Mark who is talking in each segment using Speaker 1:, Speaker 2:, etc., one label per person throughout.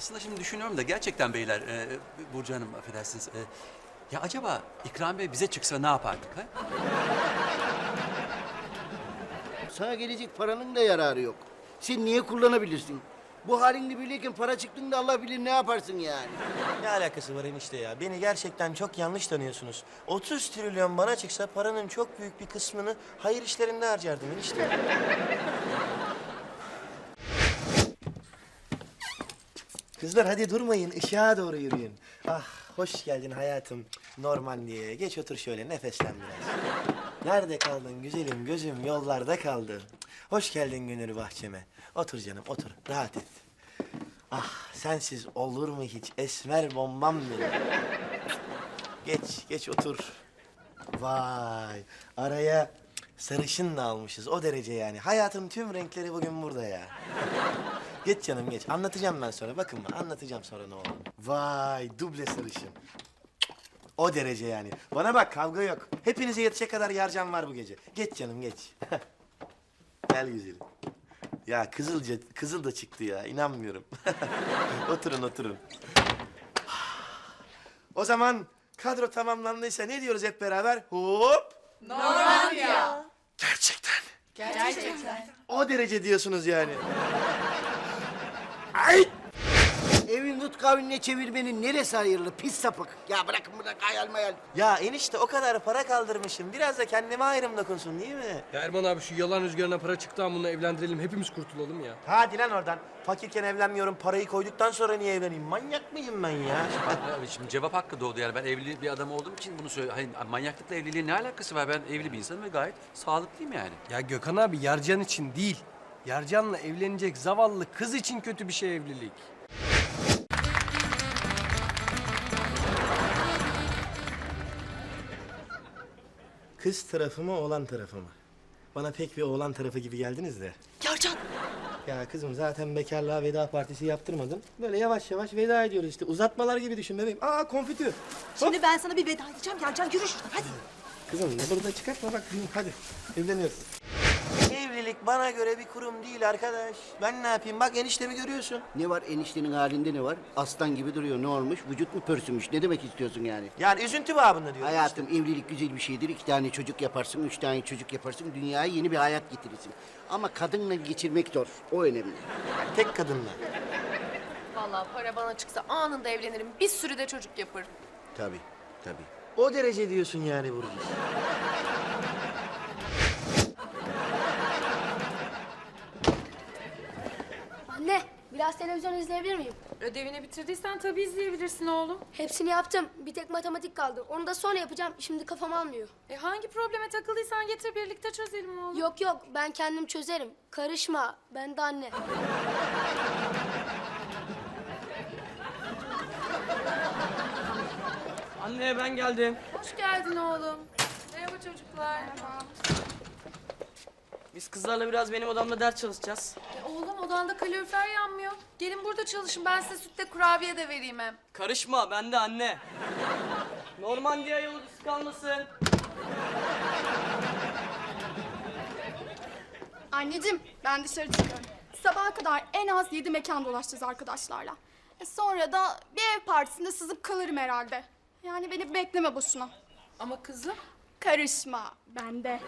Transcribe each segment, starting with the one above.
Speaker 1: Aslında şimdi düşünüyorum da gerçekten beyler, e, Burcu Hanım affedersiniz. e, ya acaba İkram Bey bize çıksa ne yapardık ha?
Speaker 2: Sana gelecek paranın da yararı yok. Sen niye kullanabilirsin? Bu halinle birlikteyken para çıktığında Allah bilir ne yaparsın yani.
Speaker 3: Ne alakası var enişte ya? Beni gerçekten çok yanlış tanıyorsunuz. 30 trilyon bana çıksa paranın çok büyük bir kısmını hayır işlerinde harcardım enişte. Kızlar hadi durmayın, ışığa doğru yürüyün. Ah, hoş geldin hayatım. Normandiye. Geç otur şöyle, nefeslen biraz. Nerede kaldın güzelim, gözüm yollarda kaldı. Hoş geldin gönül bahçeme. Otur canım, otur. Rahat et. Ah, sensiz olur mu hiç esmer bombam benim. Geç, geç otur. Vay, araya sarışın da almışız. O derece yani. Hayatın tüm renkleri bugün burada ya. Geç canım geç. Anlatacağım ben sonra. Bakın bana anlatacağım sonra ne oldu. Vay duble sarışın. O derece yani. Bana bak kavga yok. Hepinize yetecek kadar yarcan var bu gece. Geç canım geç. Gel güzelim. Ya kızılca, kızıl da çıktı ya. inanmıyorum. oturun oturun. O zaman kadro tamamlandıysa ne diyoruz hep beraber? Hop. Normandiya. Gerçekten. Gerçekten. O derece diyorsunuz yani. Ay!
Speaker 2: Evin tut kavline çevirmenin neresi hayırlı pis sapık. Ya bırakın burada hayal mayal.
Speaker 3: Ya enişte o kadar para kaldırmışım. Biraz da kendime ayrım dokunsun değil mi?
Speaker 4: Ya Erman abi şu yalan rüzgarına para çıktı ama bunu evlendirelim hepimiz kurtulalım ya.
Speaker 3: Hadi lan oradan. Fakirken evlenmiyorum. Parayı koyduktan sonra niye evleneyim? Manyak mıyım ben ya?
Speaker 1: Abi şimdi cevap hakkı doğdu yani ben evli bir adam olduğum için bunu söyle. Hani manyaklıkla evliliğin ne alakası var? Ben evli bir insanım ve gayet sağlıklıyım yani.
Speaker 4: Ya Gökhan abi Yarcan için değil. Yarcan'la evlenecek zavallı kız için kötü bir şey evlilik.
Speaker 3: Kız tarafı mı, oğlan tarafı mı? Bana pek bir oğlan tarafı gibi geldiniz de.
Speaker 5: Yarcan.
Speaker 3: Ya kızım zaten bekarlığa veda partisi yaptırmadın. Böyle yavaş yavaş veda ediyoruz işte. Uzatmalar gibi düşün bebeğim. Aa konfitü. Hop.
Speaker 5: Şimdi ben sana bir veda edeceğim. Yarcan yürü şuradan hadi.
Speaker 3: Kızım burada çıkartma bak hadi evleniyoruz. Evlilik bana göre bir kurum değil arkadaş. Ben ne yapayım bak eniştemi görüyorsun.
Speaker 2: Ne var eniştenin halinde ne var? Aslan gibi duruyor ne olmuş? Vücut mu pörsümüş? Ne demek istiyorsun yani?
Speaker 3: Yani üzüntü babında diyorum.
Speaker 2: Hayatım evlilik güzel bir şeydir. İki tane çocuk yaparsın, üç tane çocuk yaparsın. Dünyaya yeni bir hayat getirirsin. Ama kadınla geçirmek zor. O önemli.
Speaker 3: işte. Tek kadınla.
Speaker 6: Vallahi para bana çıksa anında evlenirim. Bir sürü de çocuk yaparım.
Speaker 2: Tabii, tabii.
Speaker 3: O derece diyorsun yani Burcu.
Speaker 7: Anne, biraz televizyon izleyebilir miyim?
Speaker 6: Ödevini bitirdiysen tabii izleyebilirsin oğlum.
Speaker 7: Hepsini yaptım. Bir tek matematik kaldı. Onu da sonra yapacağım. Şimdi kafam almıyor.
Speaker 6: E hangi probleme takıldıysan getir birlikte çözelim oğlum.
Speaker 7: Yok yok, ben kendim çözerim. Karışma, ben de anne.
Speaker 4: Anne ben geldim.
Speaker 6: Hoş geldin oğlum. Merhaba çocuklar.
Speaker 8: Biz kızlarla biraz benim odamda ders çalışacağız.
Speaker 6: E oğlum odanda kalorifer yanmıyor. Gelin burada çalışın ben size sütle kurabiye de vereyim hem.
Speaker 8: Karışma ben de anne. Normandiya yolcusu kalmasın.
Speaker 9: Anneciğim ben dışarı çıkıyorum. Sabaha kadar en az yedi mekan dolaşacağız arkadaşlarla. E sonra da bir ev partisinde sızıp kalırım herhalde. Yani beni bekleme boşuna.
Speaker 6: Ama kızım
Speaker 9: Karışma bende.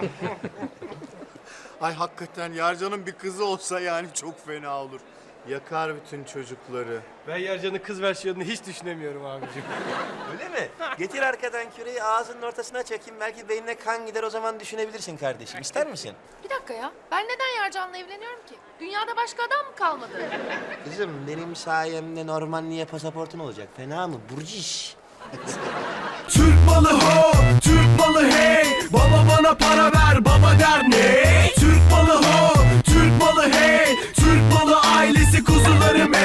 Speaker 10: Ay hakikaten Yarcan'ın bir kızı olsa yani çok fena olur. Yakar bütün çocukları.
Speaker 4: Ben Yarcan'ın kız versiyonunu hiç düşünemiyorum abicim.
Speaker 3: Öyle mi? Getir arkadan küreği ağzının ortasına çekeyim. Belki beynine kan gider o zaman düşünebilirsin kardeşim. İster misin?
Speaker 6: bir dakika ya. Ben neden Yarcan'la evleniyorum ki? Dünyada başka adam mı kalmadı?
Speaker 3: Kızım benim sayemde Normandiya pasaportun olacak. Fena mı? Burciş.
Speaker 11: Türk malı ho, Türk malı para ver,